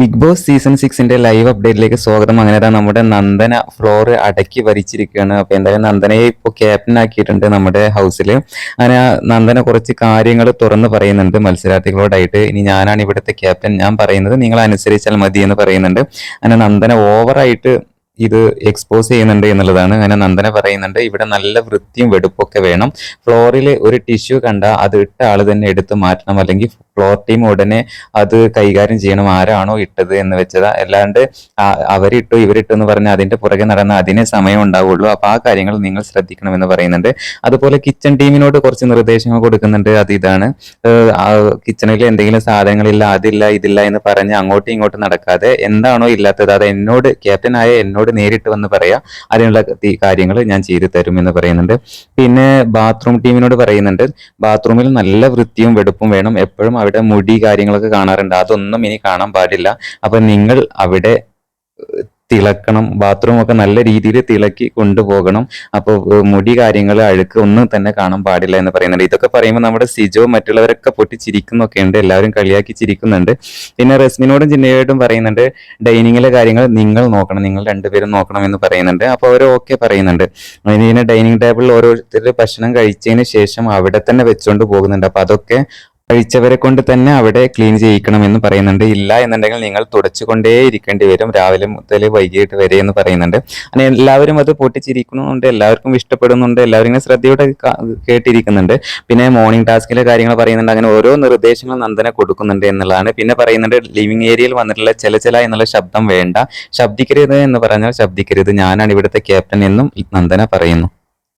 Big Boss season സിക്സിന്റെ live അപ്ഡേറ്റിലേക്ക് സ്വാഗതം. അങ്ങനെ നമ്മുടെ നന്ദന ഫ്ലോർ അടക്കി വരിച്ചിരിക്കുകയാണ്. അപ്പൊ എന്തായാലും നന്ദനയെ ഇപ്പോൾ ക്യാപ്റ്റൻ ആക്കിയിട്ടുണ്ട് നമ്മുടെ ഹൗസിൽ അങ്ങനെ നന്ദന കുറച്ച് കാര്യങ്ങൾ തുറന്ന് പറയുന്നുണ്ട് മത്സരാർത്ഥികളോടായിട്ട്. ഇനി ഞാനാണ് ഇവിടുത്തെ ക്യാപ്റ്റൻ ഞാൻ പറയുന്നത് നിങ്ങൾ അനുസരിച്ചാൽ മതി എന്ന് പറയുന്നുണ്ട്. അങ്ങനെ നന്ദന ഓവറായിട്ട് ഇത് എക്സ്പോസ് ചെയ്യുന്നുണ്ട് എന്നുള്ളതാണ്. അങ്ങനെ നന്ദന പറയുന്നുണ്ട്. ഇവിടെ നല്ല വൃത്തിയും വെടുപ്പൊക്കെ വേണം. ഫ്ലോറിൽ ഒരു ടിഷ്യൂ കണ്ട അത് ഇട്ട ആൾ തന്നെ എടുത്ത് മാറ്റണം. അല്ലെങ്കിൽ ഫ്ലോർ ടീം ഉടനെ അത് കൈകാര്യം ചെയ്യണം. ആരാണോ ഇട്ടത് എന്ന് വെച്ചത്. അല്ലാണ്ട് അവരിട്ടു ഇവരിട്ടു എന്ന് പറഞ്ഞ് അതിന്റെ പുറകെ നടന്ന അതിനെ സമയം ഉണ്ടാവുള്ളൂ. അപ്പൊ ആ കാര്യങ്ങൾ നിങ്ങൾ ശ്രദ്ധിക്കണമെന്ന് പറയുന്നുണ്ട്. അതുപോലെ കിച്ചൺ ടീമിനോട് കുറച്ച് നിർദ്ദേശങ്ങൾ കൊടുക്കുന്നുണ്ട്. അത് ഇതാണ്. കിച്ചണിൽ എന്തെങ്കിലും സാധനങ്ങളില്ല അതില്ല ഇതില്ല എന്ന് പറഞ്ഞ് അങ്ങോട്ടും ഇങ്ങോട്ടും നടക്കാതെ എന്താണോ ഇല്ലാത്തത് അത് എന്നോട് ക്യാപ്റ്റൻ ആയ എന്നോട് നേരിട്ട് വന്ന് പറയാ. അതിനുള്ള കാര്യങ്ങൾ ഞാൻ ചെയ്തു തരും എന്ന് പറയുന്നുണ്ട്. പിന്നെ ബാത്റൂം ടീമിനോട് പറയുന്നുണ്ട് ബാത്റൂമിൽ നല്ല വൃത്തിയും വെടുപ്പും വേണം. എപ്പോഴും അവിടെ മുടി കാര്യങ്ങളൊക്കെ കാണാറുണ്ട്. അതൊന്നും ഇനി കാണാൻ പാടില്ല. അപ്പൊ നിങ്ങൾ അവിടെ തിളക്കണം. ബാത്റൂം ഒക്കെ നല്ല രീതിയിൽ തിളക്കി കൊണ്ടുപോകണം. അപ്പോൾ മുടി കാര്യങ്ങൾ അഴുക്ക് ഒന്നും തന്നെ കാണാൻ പാടില്ല എന്ന് പറയുന്നുണ്ട്. ഇതൊക്കെ പറയുമ്പോൾ നമ്മുടെ സിജോ മറ്റുള്ളവരൊക്കെ പൊട്ടിച്ചിരിക്കുന്നൊക്കെ ഉണ്ട്. എല്ലാവരും കളിയാക്കി ചിരിക്കുന്നുണ്ട്. പിന്നെ റസ്മിനോടും ചിന്നയോടും പറയുന്നുണ്ട് ഡൈനിങ്ങിലെ കാര്യങ്ങൾ നിങ്ങൾ നോക്കണം. നിങ്ങൾ രണ്ടുപേരും നോക്കണം എന്ന് പറയുന്നുണ്ട്. അപ്പോൾ അവർ ഓക്കെ പറയുന്നുണ്ട്. അതിന് ഡൈനിങ് ടേബിളിൽ ഓരോരുത്തർ ഭക്ഷണം കഴിച്ചതിന് ശേഷം അവിടെ തന്നെ വെച്ചുകൊണ്ട് പോകുന്നുണ്ട്. അപ്പോൾ അതൊക്കെ കഴിച്ചവരെ കൊണ്ട് തന്നെ അവിടെ ക്ലീൻ ചെയ്യിക്കണം എന്ന് പറയുന്നുണ്ട്. ഇല്ല എന്നുണ്ടെങ്കിൽ നിങ്ങൾ തുടച്ചുകൊണ്ടേ ഇരിക്കേണ്ടി വരും. രാവിലെ മുതൽ വൈകിട്ട് വരെ എന്ന് പറയുന്നുണ്ട്. അങ്ങനെ എല്ലാവരും അത് പൊട്ടിച്ചിരിക്കുന്നുണ്ട്. എല്ലാവർക്കും ഇഷ്ടപ്പെടുന്നുണ്ട്. എല്ലാവരും ഇങ്ങനെ ശ്രദ്ധയോടെ കേട്ടിരിക്കുന്നുണ്ട്. പിന്നെ മോർണിംഗ് ടാസ്കിലെ കാര്യങ്ങൾ പറയുന്നുണ്ട്. അങ്ങനെ ഓരോ നിർദ്ദേശങ്ങൾ നന്ദന കൊടുക്കുന്നുണ്ട് എന്നുള്ളതാണ്. പിന്നെ പറയുന്നുണ്ട് ലിവിങ് ഏരിയയിൽ വന്നിട്ടുള്ള ചില ചില എന്നുള്ള ശബ്ദം വേണ്ട. ശബ്ദിക്കരുത് എന്ന് പറഞ്ഞാൽ ശബ്ദിക്കരുത്. ഞാനാണ് ഇവിടുത്തെ ക്യാപ്റ്റൻ എന്നും നന്ദന പറയുന്നു.